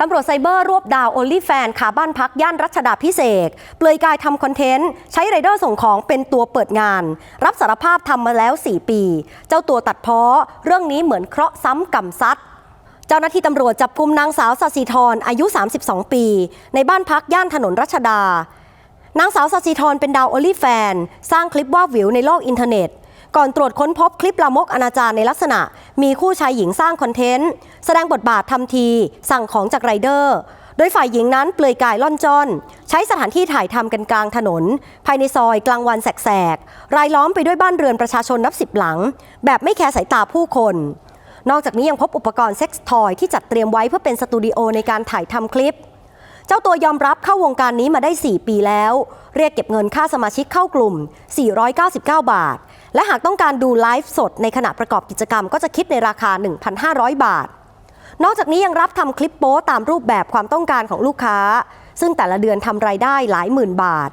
ตำรวจไซเบอร์รวบดาวโอลี่แฟนขาบ้านพักย่านรัชดาพิเศษ เปลือยกายทำคอนเทนต์ ใช้ไรเดอร์ส่งของเป็นตัวเปิดงาน รับสารภาพทำมาแล้ว 4 ปี เจ้าตัวตัดเพ้อ เรื่องนี้เหมือนเคราะห์ซ้ำกรรมซัดเจ้าหน้าที่ตำรวจจับกลุ่มนางสาวสศิธรอายุ 32 ปี ในบ้านพักย่านถนนรัชดา นางสาวสศิธรเป็นดาวโอลี่แฟน สร้างคลิปว่าวิวในโลกอินเทอร์เน็ต ก่อนตรวจค้นพบคลิปลามกอนาจารในลักษณะ มีคู่ชายหญิงสร้างคอนเทนต์ แสดงบทบาททำที สั่งของจากไรเดอร์ โดยฝ่ายหญิงนั้นเปลือยกายล่อนจอน ใช้สถานที่ถ่ายทำกันกลางถนน ภายในซอยกลางวันแสกๆ รายล้อมไปด้วยบ้านเรือนประชาชนนับสิบหลัง แบบไม่แคร์สายตาผู้คนนอกจากนี้ยังพบอุปกรณ์เซ็กส์ทอยที่จัดเตรียมไว้เพื่อเป็นสตูดิโอในการถ่ายทำคลิป จ้าตัวยอมรับเข้าวงการนี้มาได้ 4 ปีแล้ว เรียกเก็บเงินค่าสมาชิกเข้ากลุ่ม 499 บาท และหากต้องการดูไลฟ์สดในขณะประกอบกิจกรรมก็จะคิดในราคา 1,500 บาท นอกจากนี้ยังรับทำคลิปโป๊ตามรูปแบบความต้องการของลูกค้า ซึ่งแต่ละเดือนทำรายได้หลายหมื่นบาท